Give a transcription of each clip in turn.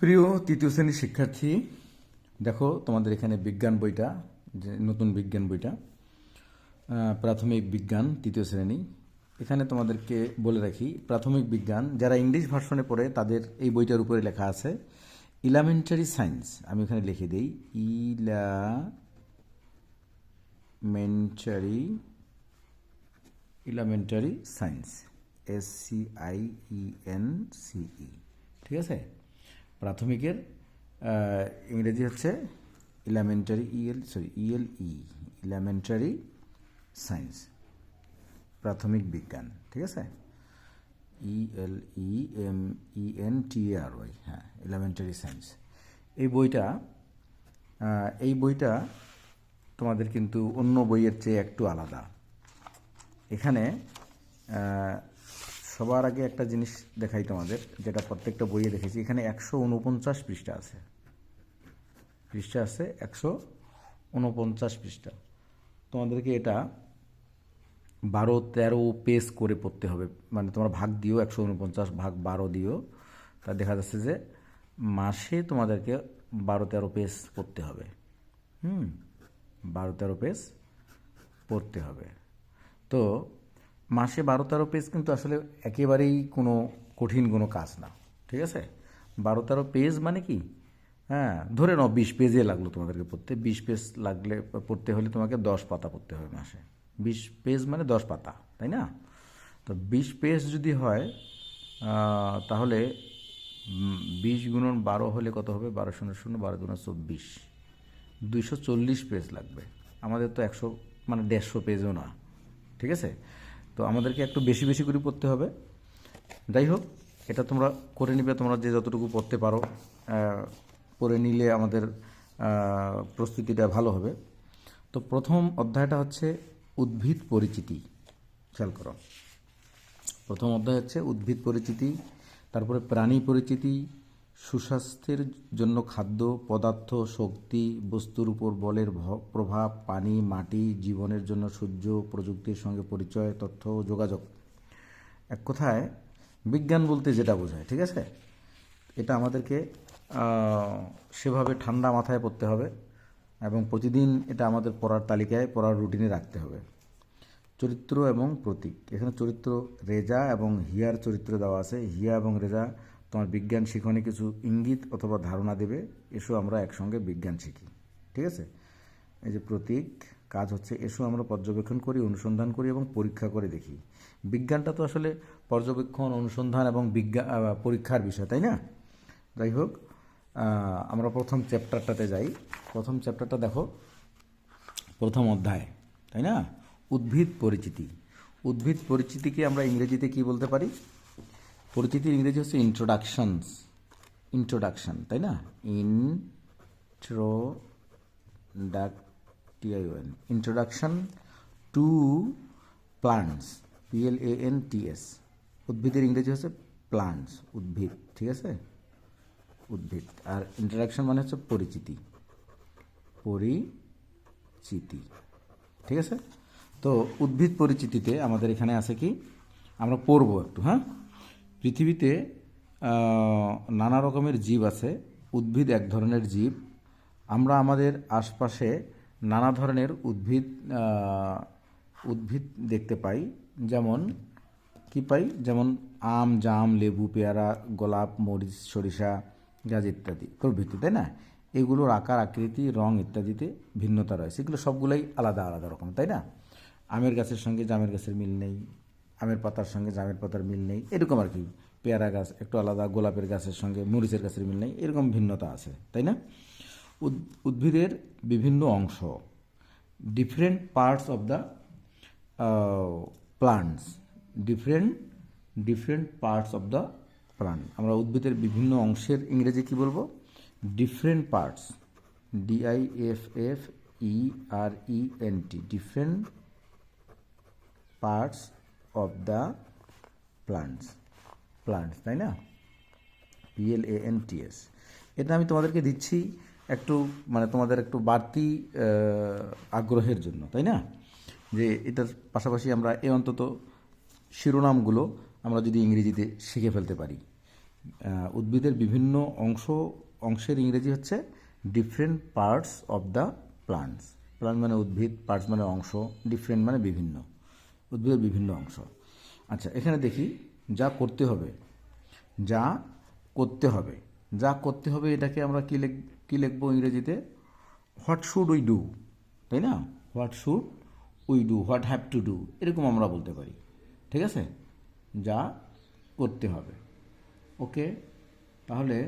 প্রিয় তৃতীয় শ্রেণির শিক্ষার্থী, দেখো তোমাদের এখানে বিজ্ঞান বইটা, যে নতুন বিজ্ঞান বইটা প্রাথমিক বিজ্ঞান তৃতীয় শ্রেণি। এখানে তোমাদেরকে বলে রাখি, প্রাথমিক বিজ্ঞান, যারা ইংলিশ ভার্সনে পড়ে, তাদের এই বইটার উপরে লেখা আছে ইলামেন্টারি সায়েন্স আমি এখানে লিখে দিই elementary elementary science S C I E N C E ঠিক আছে? প্রাথমিকের ইংরেজি হচ্ছে elementary E L sorry E L E elementary science প্রাথমিক বিজ্ঞান, ঠিক আছে? E L E M E N T R Y হ্যাঁ এলিমেন্টারি সায়েন্স এই বইটা এই বইটা তোমাদের কিন্তু অন্য বইয়ের চেয়ে একটু আলাদা। এখানে সবার আগে একটা জিনিস দেখাই তোমাদের, যেটা প্রত্যেকটা বইয়ে দেখেছি। এখানে একশো উনপঞ্চাশ পৃষ্ঠা আছে। পৃষ্ঠা আছে একশো উনপঞ্চাশ পৃষ্ঠা। তোমাদেরকে এটা বারো তেরো পেজ করে পড়তে হবে। মানে তোমরা ভাগ দিও, একশো উনপঞ্চাশ ভাগ বারো দিও। তা দেখা যাচ্ছে যে মাসে তোমাদেরকে বারো তেরো পেজ পড়তে হবে। হুম, বারো তেরো পেজ পড়তে হবে। তো মাসে বারো তেরো পেজ কিন্তু আসলে একেবারেই কোনো কঠিন কোনো কাজ না, ঠিক আছে? বারো তেরো পেজ মানে কি? হ্যাঁ ধরে নাও বিশ পেজে লাগল তোমাদেরকে পড়তে। বিশ পেজ লাগলে, পড়তে হলে তোমাকে দশ পাতা পড়তে হবে মাসে। বিশ পেজ মানে দশ পাতা, তাই না? তো বিশ পেজ যদি হয় তাহলে বিশ গুণন বারো হলে কত হবে? বারো শূন্য শূন্য, বারো দুগুণ চব্বিশ। দুইশো চল্লিশ পেজ লাগবে। আমাদের তো একশো মানে দেড়শো পেজও না, ঠিক আছে? তো আমাদেরকে একটু বেশি বেশি করে পড়তে হবে। যাই হোক এটা তোমরা করে নিবে, তোমরা যে যতটুকু পড়তে পারো পড়ে নিলে আমাদের প্রস্তুতিটা ভালো হবে। তো প্রথম অধ্যায়টা হচ্ছে উদ্ভিদ পরিচিতি, খেয়াল করো। প্রথম অধ্যায় হচ্ছে উদ্ভিদ পরিচিতি, তারপরে প্রাণী পরিচিতি সুস্বাস্থ্যের জন্য খাদ্য, পদার্থ, শক্তি, বস্তুর উপর বলের প্রভাব, পানি, মাটি, জীবনের জন্য সূর্য, প্রযুক্তির সঙ্গে পরিচয়, তথ্য যোগাযোগ। এক কথায়, বিজ্ঞান বলতে যেটা বোঝায়, ঠিক আছে? এটা আমাদেরকে সেভাবে ঠান্ডা মাথায় পড়তে হবে এবং প্রতিদিন এটা আমাদের পড়ার তালিকায়, পড়ার রুটিনে রাখতে হবে। চরিত্র এবং প্রতীক। এখানে চরিত্র রেজা এবং হিয়ার চরিত্র দেওয়া আছে। হিয়া এবং রেজা তোমার বিজ্ঞান শিখনে কিছু ইঙ্গিত অথবা ধারণা দেবে, এসো আমরা একসঙ্গে বিজ্ঞান শিখি। ঠিক আছে? এই যে প্রতীক, কাজ হচ্ছে এসো আমরা পর্যবেক্ষণ করি, অনুসন্ধান করি এবং পরীক্ষা করে দেখি। বিজ্ঞানটা তো আসলে পর্যবেক্ষণ, অনুসন্ধান এবং বিজ্ঞান পরীক্ষার বিষয়, তাই না? যাই হোক আমরা প্রথম চ্যাপ্টারটাতে যাই। প্রথম চ্যাপ্টারটা দেখো, প্রথম অধ্যায়, তাই না? উদ্ভিদ পরিচিতি। উদ্ভিদ পরিচিতিকে আমরা ইংরেজিতে কি বলতে পারি? পরিচিতির ইংরেজি হচ্ছে ইন্ট্রোডাকশনস ইন্ট্রোডাকশন তাই না? Intro duc T I O N introduction to plants P L A N T S উদ্ভিদের ইংরেজি হচ্ছে প্লান্টস উদ্ভিদ, ঠিক আছে? উদ্ভিদ। আর ইন্ট্রোডাকশন মানে হচ্ছে পরিচিতি। পরিচিতি, ঠিক আছে? তো উদ্ভিদ পরিচিতিতে আমাদের এখানে আছে কি? আমরা পড়ব একটু হ্যাঁ? পৃথিবীতে নানা রকমের জীব আছে, উদ্ভিদ এক ধরনের জীব। আমরা আমাদের আশপাশে নানা ধরনের উদ্ভিদ উদ্ভিদ দেখতে পাই। যেমন, কি পাই? যেমন আম, জাম, লেবু, পেয়ারা, গোলাপ, মরিচ, সরিষা গাছ ইত্যাদি প্রভৃতি, তাই না? এগুলোর আকার, আকৃতি, রং ইত্যাদিতে ভিন্নতা রয়েছে। এগুলো সবগুলোই আলাদা আলাদা রকম, তাই না? আমের গাছের সঙ্গে জামের গাছের মিল নেই আমের পাতার সঙ্গে জামের পাতার মিল নেই। এরকম আর কি, পেয়ারা গাছ, একটু আলাদা গোলাপের গাছের সঙ্গে মরিচের গাছের মিল নেই, এরকম ভিন্নতা আছে, তাই না? উদ- উদ্ভিদের বিভিন্ন অংশ different parts of the plants different different parts of the plant আমরা উদ্ভিদের বিভিন্ন অংশের ইংরেজি কি বলব? Different parts D I F F E R E N T different parts of the plants plants তাই না? P L A N T S এটা আমি তোমাদেরকে দিচ্ছি একটু মানে তোমাদের একটু বাড়তি আগ্রহের জন্য, তাই না? যে এটার পাশাপাশি আমরা এ অন্তত শিরোনামগুলো আমরা যদি ইংরেজিতে শিখে ফেলতে পারি। উদ্ভিদের বিভিন্ন অংশ, অংশের ইংরেজি হচ্ছে different parts of the plants plant মানে উদ্ভিদ পার্টস মানে অংশ ডিফারেন্ট মানে বিভিন্ন। উদ্ভিদের বিভিন্ন অংশ। আচ্ছা এখানে দেখি যা করতে হবে, যা করতে হবে। যা করতে হবে, এটাকে আমরা কী লিখ, কী লিখব ইংরেজিতে? হোয়াট শুড উই ডু তাই না? What should we do what have to do এরকম আমরা বলতে পারি। ঠিক আছে? যা করতে হবে। ওকে? তাহলে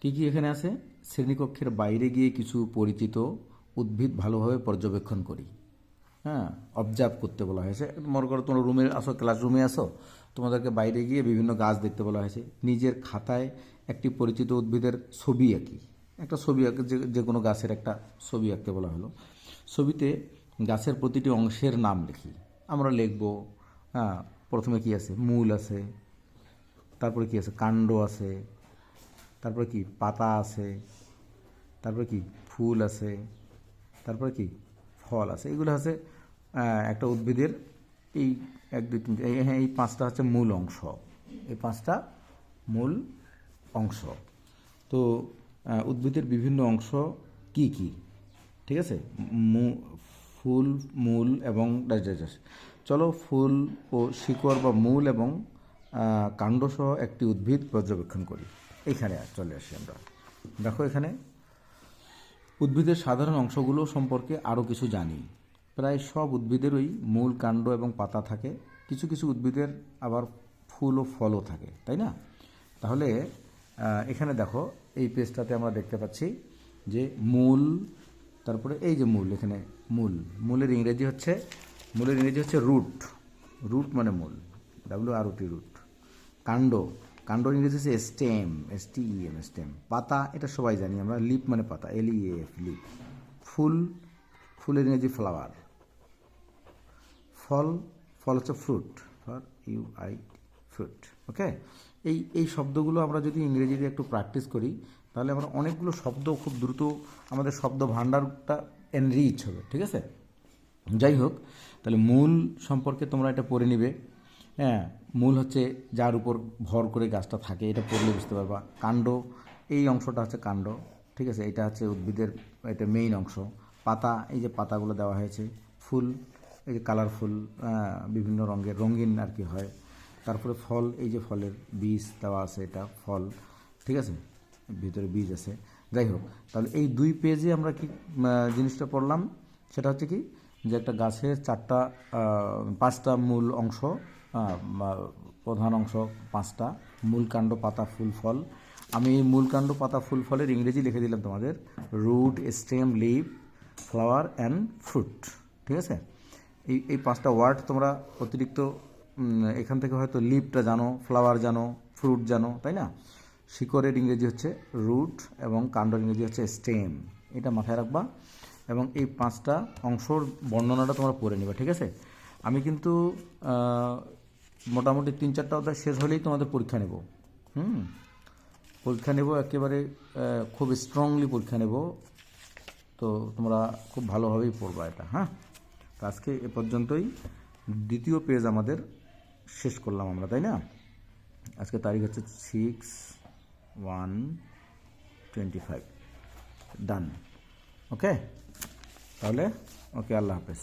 কী কী এখানে আছে? শ্রেণীকক্ষের বাইরে গিয়ে কিছু পরিচিত উদ্ভিদ ভালোভাবে পর্যবেক্ষণ করি। হ্যাঁ অবজার্ভ করতে বলা হয়েছে। মনে করো তোমরা রুমে আসো ক্লাসরুমে আসো, তোমাদেরকে বাইরে গিয়ে বিভিন্ন গাছ দেখতে বলা হয়েছে। নিজের খাতায় একটি পরিচিত উদ্ভিদের ছবি আঁকি। একটা ছবি আঁকে, যে যে কোনো গাছের একটা ছবি আঁকতে বলা হলো। ছবিতে গাছের প্রতিটি অংশের নাম লিখি। আমরা লিখব হ্যাঁ প্রথমে কি আছে? মূল আছে, তারপরে কি আছে? কাণ্ড আছে, তারপরে কি? পাতা আছে, তারপরে কি? ফুল আছে তারপরে কি? ফল আছে। এগুলো আছে একটা উদ্ভিদের এই এক, দুই, তিন, এই হ্যাঁ এই পাঁচটা হচ্ছে মূল অংশ। এই পাঁচটা মূল অংশ। তো উদ্ভিদের বিভিন্ন অংশ কি কি? ঠিক আছে? ফুল, মূল এবং চলো ফুল ও শিকড় বা মূল এবং কাণ্ডসহ একটি উদ্ভিদ পর্যবেক্ষণ করি। এখানে চলে আসি আমরা। দেখো এখানে। উদ্ভিদের সাধারণ অংশগুলো সম্পর্কে আরও কিছু জানি। প্রায় সব উদ্ভিদেরই মূল কাণ্ড এবং পাতা থাকে। কিছু কিছু উদ্ভিদের আবার ফুল ও ফলও থাকে, তাই না? তাহলে এখানে দেখো, এই পেজটাতে আমরা দেখতে পাচ্ছি যে মূল, তারপরে এই যে মূল, এখানে মূল। মূলের ইংরেজি হচ্ছে, মূলের ইংরেজি হচ্ছে রুট। রুট মানে মূল ডাব্লিউ আর টি রুট। কাণ্ড। কাণ্ড ইংরেজি হচ্ছে stem S T E M stem পাতা, এটা সবাই জানি, আমরা লিপ মানে পাতা এল ই এফ লিপ। ফুল, ফুলের ইংরেজি ফ্লাওয়ার ফল ফল হচ্ছে fruit F R U I fruit okay এই এই শব্দগুলো আমরা যদি ইংরেজিতে একটু প্র্যাকটিস করি, তাহলে আমরা অনেকগুলো শব্দ খুব দ্রুত আমাদের শব্দ ভাণ্ডারটা এনরিচ হবে, ঠিক আছে? যাই হোক, তাহলে মূল সম্পর্কে তোমরা এটা পড়ে নিবে। হ্যাঁ মূল হচ্ছে যার উপর ভর করে গাছটা থাকে, এটা পড়লে বুঝতে পারবা। কাণ্ড, এই অংশটা হচ্ছে কাণ্ড, ঠিক আছে? এটা হচ্ছে উদ্ভিদের, এটা মেইন অংশ। পাতা, এই যে পাতাগুলো দেওয়া হয়েছে, ফুল, এই যে কালারফুল বিভিন্ন রঙের, রঙিন আর কি হয়। তারপরে ফল, এই যে ফলের বীজ দেওয়া আছে, এটা ফল, ঠিক আছে? ভিতরে বীজ আছে। যাই হোক, তাহলে এই দুই পেজে আমরা কি জিনিসটা পড়লাম? সেটা হচ্ছে কি, যে একটা গাছের চারটা পাঁচটা মূল অংশ প্রধান অংশ পাঁচটা। মূল কাণ্ড, পাতা, ফুল, ফল। আমি এই মূল কাণ্ড, পাতা, ফুল, ফলের ইংরেজি লিখে দিলাম তোমাদের। Root, stem, leaf, flower and fruit. ঠিক আছে? এই এই পাঁচটা ওয়ার্ড তোমরা অতিরিক্ত এখান থেকে হয়তো লিভটা জানো, ফ্লাওয়ার জানো, ফ্রুট জানো, তাই না? শিকড়ের ইংরেজি হচ্ছে রুট এবং কাণ্ডর ইংরেজি হচ্ছে স্টেম। এটা মাথায় রাখবা। এবং এই পাঁচটা অংশর বর্ণনাটা তোমরা পড়ে নিবা, ঠিক আছে? আমি কিন্তু মোটামুটি তিন চারটা অধ্যায় শেষ হলেই তোমাদের পরীক্ষা নেব। হুম? পরীক্ষা নেব, একেবারে খুব স্ট্রংলি পরীক্ষা নেব। তো তোমরা খুব ভালোভাবেই পড়বা এটা হ্যাঁ? আজকে এ পর্যন্তই। দ্বিতীয় পেজ আমাদের শেষ করলাম আমরা, তাই না? আজকে তারিখ হচ্ছে six one twenty five done okay তাহলে ওকে আল্লাহ হাফেজ।